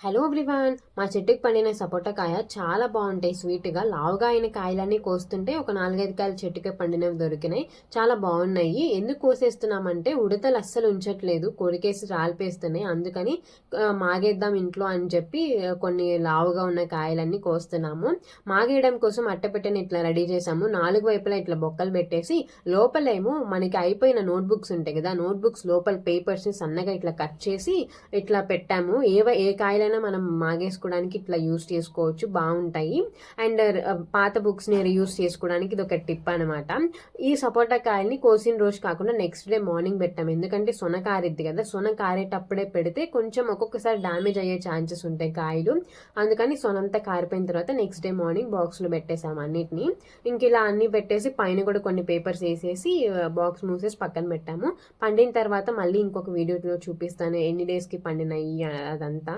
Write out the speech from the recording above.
Hello everyone మా చెట్టుకి పండిన సపోటా కాయ చాలా బాగుంటాయి. స్వీట్గా లావుగా అయిన కాయలన్నీ కోస్తుంటే ఒక నాలుగైదు కాయలు చెట్టుకే పండినవి దొరికినాయి. చాలా బాగున్నాయి. ఎందుకు కోసేస్తున్నామంటే ఉడతలు అస్సలు ఉంచట్లేదు. కొరికేసి రాలిపేస్తున్నాయి. అందుకని మాగేద్దాం ఇంట్లో అని చెప్పి కొన్ని లావుగా ఉన్న కాయలన్నీ కోస్తున్నాము. మాగేయడం కోసం అట్టపెట్టని ఇట్లా రెడీ చేసాము నాలుగు వైపులా ఇట్లా బొక్కలు పెట్టేసి లోపలేమో మనకి అయిపోయిన నోట్బుక్స్ ఉంటాయి కదా నోట్బుక్స్ లోపల పేపర్స్ని సన్నగా ఇట్లా కట్ చేసి ఇట్లా పెట్టాము. ఏ ఏ ఎప్పుడైనా మనం మాగేసుకోవడానికి ఇట్లా యూస్ చేసుకోవచ్చు. బాగుంటాయి. అండ్ పాత బుక్స్ని రీయూస్ చేసుకోవడానికి ఇది ఒక టిప్ అనమాట ఈ సపోటా కాయల్ని కోసిన రోజు కాకుండా నెక్స్ట్ డే మార్నింగ్ పెట్టాము. ఎందుకంటే సొన కారిద్ది కదా. సొన కారేటప్పుడే పెడితే కొంచెం ఒక్కొక్కసారి డ్యామేజ్ అయ్యే ఛాన్సెస్ ఉంటాయి కాయలు. అందుకని సొనంతా కారిపోయిన తర్వాత నెక్స్ట్ డే మార్నింగ్ బాక్స్లో పెట్టేసాము అన్నిటిని. ఇంక ఇలా అన్ని పెట్టేసి పైన కూడా కొన్ని పేపర్స్ వేసేసి బాక్స్ మూసేసి పక్కన పెట్టాము. పండిన తర్వాత మళ్ళీ ఇంకొక వీడియోలో చూపిస్తాను. ఎన్ని డేస్కి పండినాయి అదంతా.